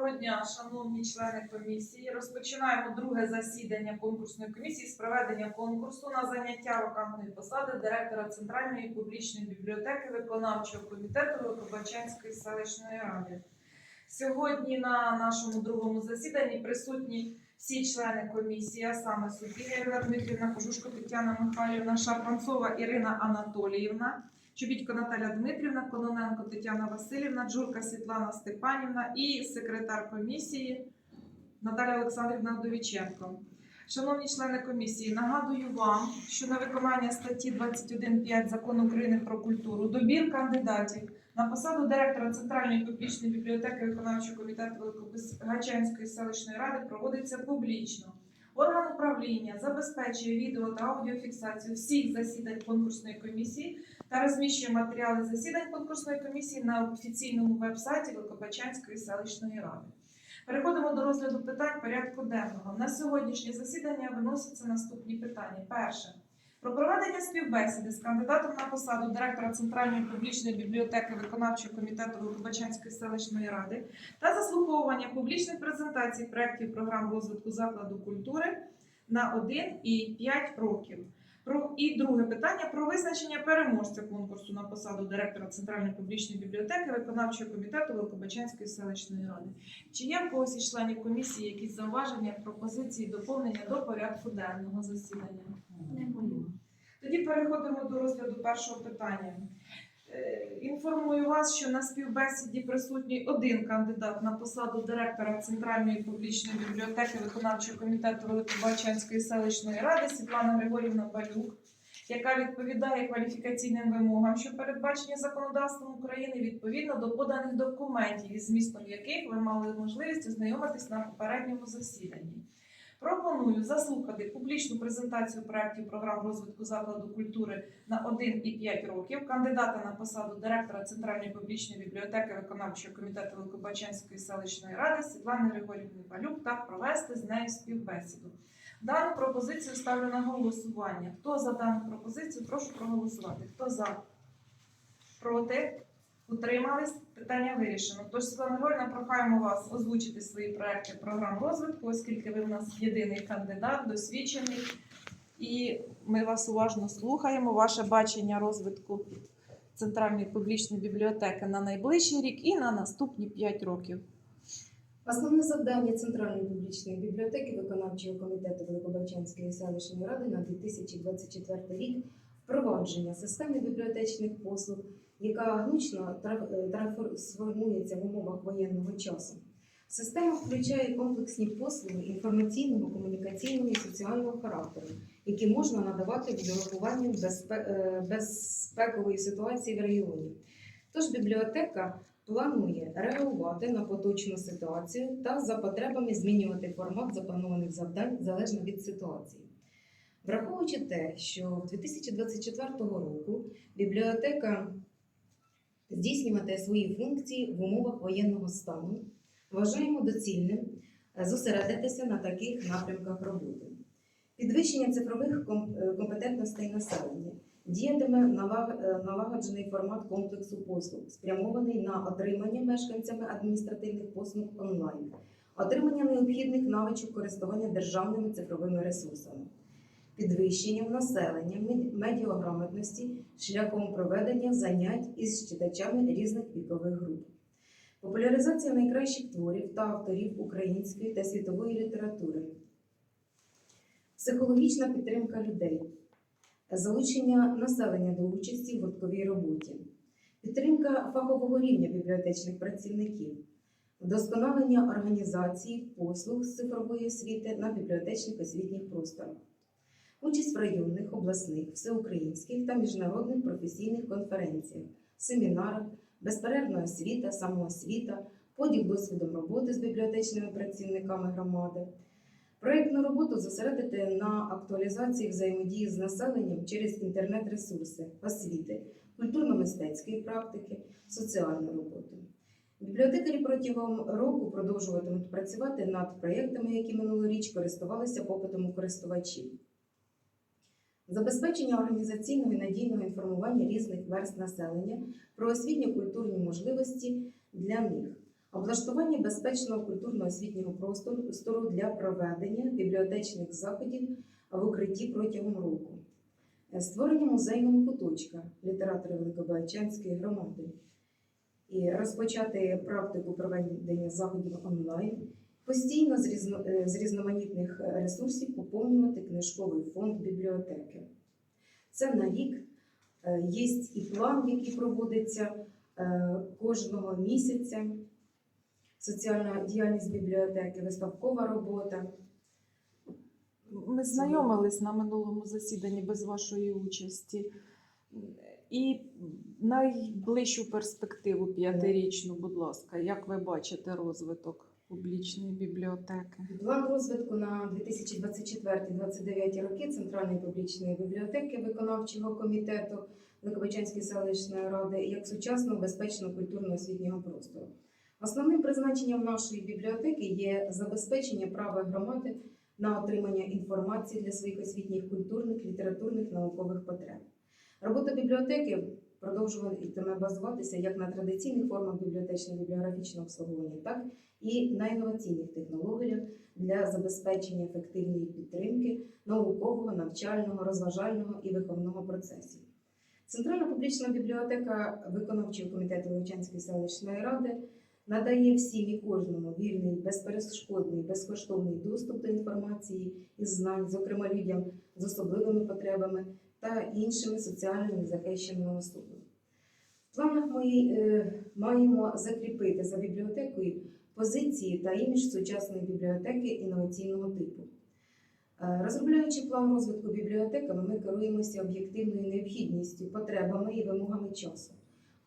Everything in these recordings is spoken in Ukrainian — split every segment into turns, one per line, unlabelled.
Доброго дня, шановні члени комісії. Розпочинаємо друге засідання конкурсної комісії з проведення конкурсу на заняття вакантної посади директора Центральної публічної бібліотеки виконавчого комітету Великобачанської селищної ради. Сьогодні на нашому другому засіданні присутні всі члени комісії, а саме Софія Дмитрівна, Кожушко Тетяна Михайлівна, Шарпанцова Ірина Анатоліївна. Чубітько Наталя Дмитрівна, Кононенко Тетяна Васильівна, Джурка Світлана Степанівна і секретар комісії Наталя Олександрівна Вдовіченко. Шановні члени комісії, нагадую вам, що на виконання статті 21.5 Закону України про культуру добір кандидатів на посаду директора Центральної публічної бібліотеки виконавчого комітету Великобачанської селищної ради проводиться публічно. Орган управління забезпечує відео та аудіофіксацію всіх засідань конкурсної комісії та розміщує матеріали засідань конкурсної комісії на офіційному веб-сайті Великобачанської селищної ради. Переходимо до розгляду питань порядку денного. На сьогоднішнє засідання виносяться наступні питання. Перше. Про проведення співбесіди з кандидатом на посаду директора Центральної публічної бібліотеки виконавчого комітету Великобачанської селищної ради та заслуховування публічних презентацій проєктів програм розвитку закладу культури на 1 і 5 років. Про і друге питання про визначення переможця конкурсу на посаду директора Центральної публічної бібліотеки виконавчого комітету Великобачанської селищної ради. Чи є в когось із членів комісії якісь зауваження, пропозиції, доповнення до порядку денного засідання? Тоді переходимо до розгляду першого питання. Е, Інформую вас, що на співбесіді присутній один кандидат на посаду директора Центральної публічної бібліотеки виконавчого комітету Великобачанської селищної ради Світлана Григорівна Балюк, яка відповідає кваліфікаційним вимогам, що передбачені законодавством України відповідно до поданих документів, із змістом яких ви мали можливість ознайомитись на попередньому засіданні. Пропоную заслухати публічну презентацію проєктів програм розвитку закладу культури на 1 і 5 років кандидата на посаду директора Центральної публічної бібліотеки виконавчого комітету Великобачанської селищної ради Світлани Григорівни Балюк та провести з нею співбесіду. Дану пропозицію ставлю на голосування. Хто за дану пропозицію? Прошу проголосувати. Хто за? Проти? Утримались? Питання вирішено. Тож, Світлана Григорівна, прохаємо вас озвучити свої проекти програм розвитку, оскільки ви в нас єдиний кандидат, досвідчений, і ми вас уважно слухаємо. Ваше бачення розвитку Центральної публічної бібліотеки на найближчий рік і на наступні 5 років.
Основне завдання Центральної публічної бібліотеки виконавчого комітету Великобачанської селищної ради на 2024 рік впровадження системи бібліотечних послуг, яка гнучно трансформується в умовах воєнного часу. Система включає комплексні послуги інформаційного, комунікаційного і соціального характеру, які можна надавати з е, безпекової ситуації в регіоні. Тож бібліотека планує реагувати на поточну ситуацію та за потребами змінювати формат запланованих завдань залежно від ситуації. Враховуючи те, що 2024 року бібліотека здійснюватиме свої функції в умовах воєнного стану, вважаємо доцільним е, зосередитися на таких напрямках роботи. Підвищення цифрових е, компетентностей населення діятиме е, налагоджений формат комплексу послуг, спрямований на отримання мешканцями адміністративних послуг онлайн, отримання необхідних навичок користування державними цифровими ресурсами, підвищення населення мед- медіаграмотності шляхом проведення занять із читачами різних вікових груп. Популяризація найкращих творів та авторів української та світової літератури, психологічна підтримка людей, залучення населення до участі в гуртковій роботі, підтримка фахового рівня бібліотечних працівників, вдосконалення організації послуг з цифрової освіти на бібліотечних освітніх просторах, участь в районних, обласних, всеукраїнських та міжнародних професійних конференціях, семінарах, безперервна освіта, самоосвіта, поділ досвідом роботи з бібліотечними працівниками громади. Проєктну роботу зосередити на актуалізації взаємодії з населенням через інтернет-ресурси, освіти, культурно-мистецької практики, соціальну роботу. Бібліотекарі протягом року продовжуватимуть працювати над проєктами, які минулоріч користувалися попитом у користувачів. Забезпечення організаційного і надійного інформування різних верст населення про освітньо-культурні можливості для них, облаштування безпечного культурно-освітнього простору для проведення бібліотечних заходів в укритті протягом року, створення музейного куточка літератора Великобайчанської громади і розпочати практику проведення заходів онлайн, постійно з, різно, е, з різноманітних ресурсів поповнювати книжковий фонд бібліотеки. Це на рік Е, Є і план, який проводиться е, кожного місяця. Соціальна діяльність бібліотеки, виставкова робота.
Ми знайомились на минулому засіданні без вашої участі. І найближчу перспективу п'ятирічну, будь ласка, як ви бачите розвиток публічної бібліотеки?
План розвитку на 2024-2029 роки Центральної публічної бібліотеки виконавчого комітету Великобичанської селищної ради як сучасного безпечного культурно-освітнього простору. Основним призначенням нашої бібліотеки є забезпечення права громади на отримання інформації для своїх освітніх, культурних, літературних, наукових потреб. Робота бібліотеки продовжуватиме базуватися як на традиційних формах бібліотечно-бібліографічного обслуговування, так і на інноваційних технологіях для забезпечення ефективної підтримки наукового, навчального, розважального і виховного процесів. Центральна публічна бібліотека виконавчого комітету Лучанської селищної ради надає всім і кожному вільний, безперешкодний, безкоштовний доступ до інформації і знань, зокрема людям з особливими потребами та іншими соціально незахищеними особами. В планах мої е, маємо закріпити за бібліотекою позиції та імідж сучасної бібліотеки інноваційного типу. Е, Розробляючи план розвитку бібліотеками, ми керуємося об'єктивною необхідністю, потребами і вимогами часу,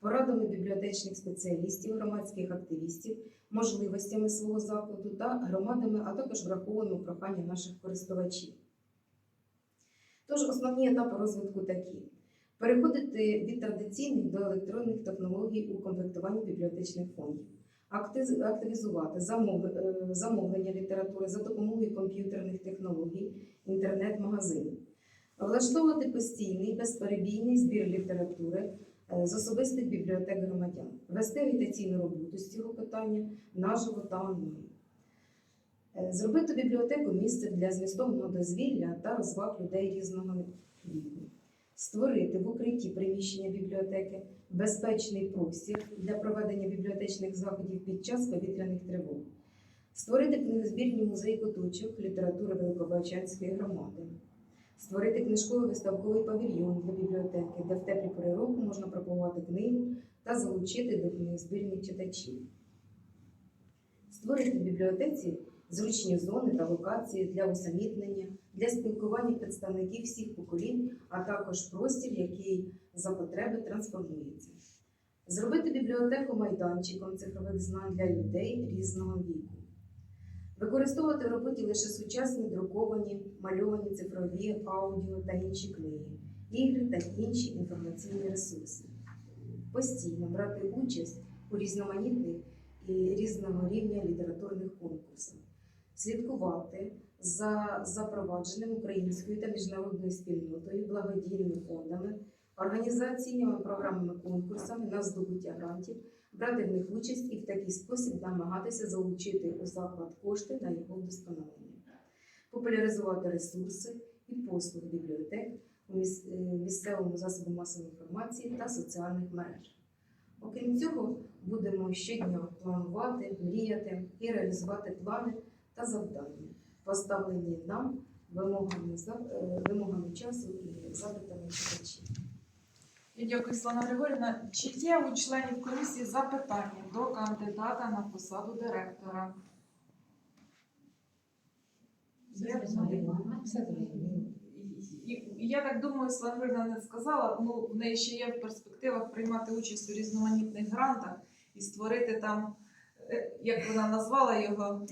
порадами бібліотечних спеціалістів, громадських активістів, можливостями свого закладу та громадами, а також враховуємо прохання наших користувачів. Тож основні етапи розвитку такі: переходити від традиційних до електронних технологій у комплектуванні бібліотечних фондів, активізувати е, замовлення літератури за допомогою комп'ютерних технологій, інтернет-магазинів, влаштовувати постійний безперебійний збір літератури е, з особистих бібліотек громадян, вести агітаційну роботу з цього питання наживо та онлайн. Е, Зробити бібліотеку місце для змістовного дозвілля та розваг людей різного віку, створити в укритті приміщення бібліотеки безпечний простір для проведення бібліотечних заходів під час повітряних тривог, створити книгозбірні музей куточок літератури Великобачанської громади, створити книжковий виставковий павільйон для бібліотеки, де в теплі пори року можна пропонувати книгу та залучити до книгозбірних читачів. Створити в бібліотеці зручні зони та локації для усамітнення, для спілкування представників всіх поколінь, а також простір, який за потреби трансформується. Зробити бібліотеку майданчиком цифрових знань для людей різного віку. Використовувати в роботі лише сучасні друковані, мальовані цифрові аудіо та інші книги, ігри та інші інформаційні ресурси. Постійно брати участь у різноманітних і різного рівня літературних конкурсах, слідкувати за запровадженим українською та міжнародною спільнотою, благодійними фондами, організаціями, програмами, конкурсами на здобуття грантів, брати в них участь і в такий спосіб намагатися залучити у заклад кошти на його вдосконалення, популяризувати ресурси і послуги бібліотек у е, місцевому засобі масової інформації та соціальних мережах. Окрім цього, будемо щодня планувати, мріяти і реалізувати плани та завдання, поставлені нам вимогами, е, вимогами часу і запитами читачів.
Я дякую, Світлана Григорівна. Чи є у членів комісії запитання до кандидата на посаду директора? І Я так думаю, Світлана Григорівна не сказала, ну в неї ще є в перспективах приймати участь у різноманітних грантах і створити там, е, як вона назвала його,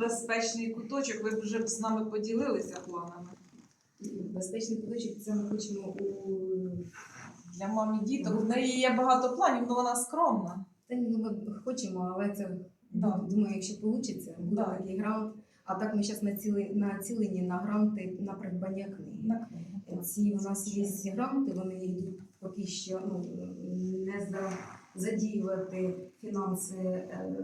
безпечний куточок. Ви вже б з нами поділилися планами
Безпечний куточок це ми хочемо у
для мамі діток. В неї є багато планів, але вона скромна.
Та ні, ну ми хочемо, але це
Да.
думаю, якщо вийде, буде
Да.
такий грант. А так ми зараз націли, націлені на гранти на придбання книги.
На книгу.
Ці у нас є гранти, вони йдуть поки що ну, не за задіювати фінанси е,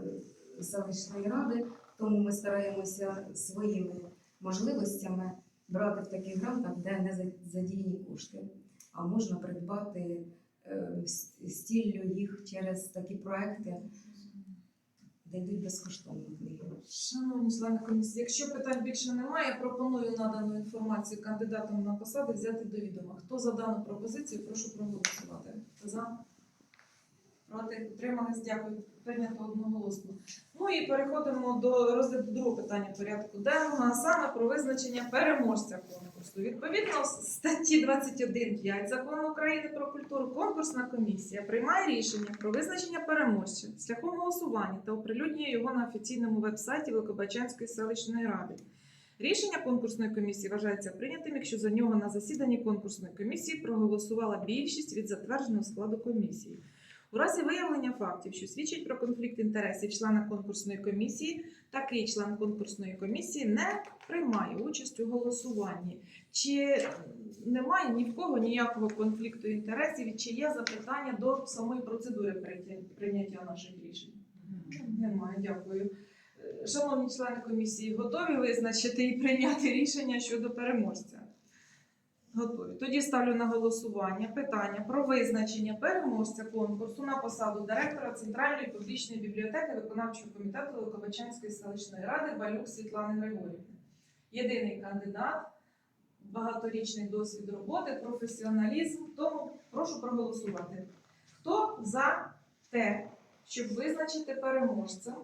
селищної ради, тому ми стараємося своїми можливостями брати в таких грантах, де не за- задіяні кошти, а можна придбати е, стіллю їх через такі проекти, де йдуть безкоштовно книги.
Шановні члени комісії, якщо питань більше немає, пропоную надану інформацію кандидатам на посади взяти до відома. Хто за дану пропозицію, прошу проголосувати. За? Проти? Утримались? Дякую. Прийнято одноголосно. Ну і переходимо до розгляду другого питання порядку денного, а саме про визначення переможця конкурсу. Відповідно статті 21.5 Закону України про культуру конкурсна комісія приймає рішення про визначення переможця шляхом голосування та оприлюднює його на офіційному вебсайті Великобачанської селищної ради. Рішення конкурсної комісії вважається прийнятим, якщо за нього на засіданні конкурсної комісії проголосувала більшість від затвердженого складу комісії. У разі виявлення фактів, що свідчать про конфлікт інтересів члена конкурсної комісії, такий член конкурсної комісії не приймає участь у голосуванні. Чи немає ні в кого ніякого конфлікту інтересів, і чи є запитання до самої процедури прийняття- прийняття наших рішень? Немає, дякую. Е, Шановні члени комісії, готові визначити і прийняти рішення щодо переможця? Готові. Тоді ставлю на голосування питання про визначення переможця конкурсу на посаду директора Центральної публічної бібліотеки виконавчого комітету Великобачанської селищної ради Балюк Світлани Григорівни. Єдиний кандидат, багаторічний досвід роботи, професіоналізм. Тому прошу проголосувати. Хто за те, щоб визначити переможця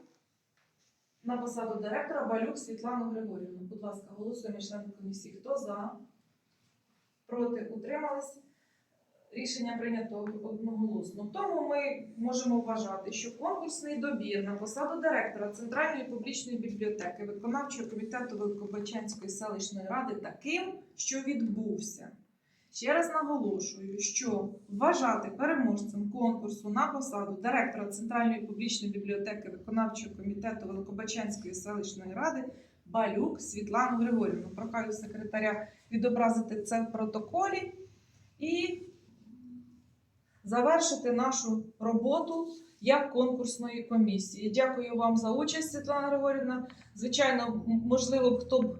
на посаду директора Балюк Світлану Григорівну? Будь ласка, голосуємо члени комісії. Хто за? Проти утримались. Рішення прийнято одноголосно. Тому ми можемо вважати, що конкурсний добір на посаду директора Центральної публічної бібліотеки виконавчого комітету Великобачанської селищної ради таким, що відбувся. Ще раз наголошую, що вважати переможцем конкурсу на посаду директора Центральної публічної бібліотеки виконавчого комітету Великобачанської селищної ради Балюк Світлану Григорівну. Прохаю секретаря відобразити це в протоколі і завершити нашу роботу як конкурсної комісії. Дякую вам за участь, Світлана Григорівна. Звичайно, можливо, хто б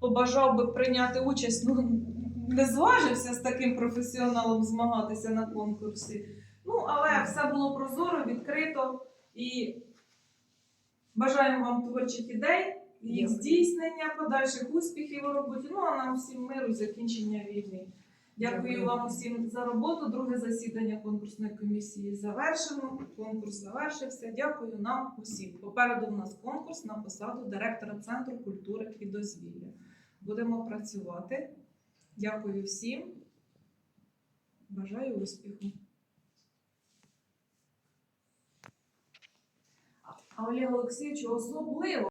побажав би прийняти участь, ну не зважився з таким професіоналом змагатися на конкурсі. Ну, але все було прозоро, відкрито і бажаємо вам творчих ідей їх здійснення, подальших успіхів у роботі. Ну а нам всім миру закінчення війни. Дякую
Дякую.
вам усім за роботу. Друге засідання конкурсної комісії завершено. Конкурс завершився. Дякую нам усім. Попереду у нас конкурс на посаду директора Центру культури і дозвілля. Будемо працювати. Дякую всім. Бажаю успіху. А Олегу Олексійовичу особливо.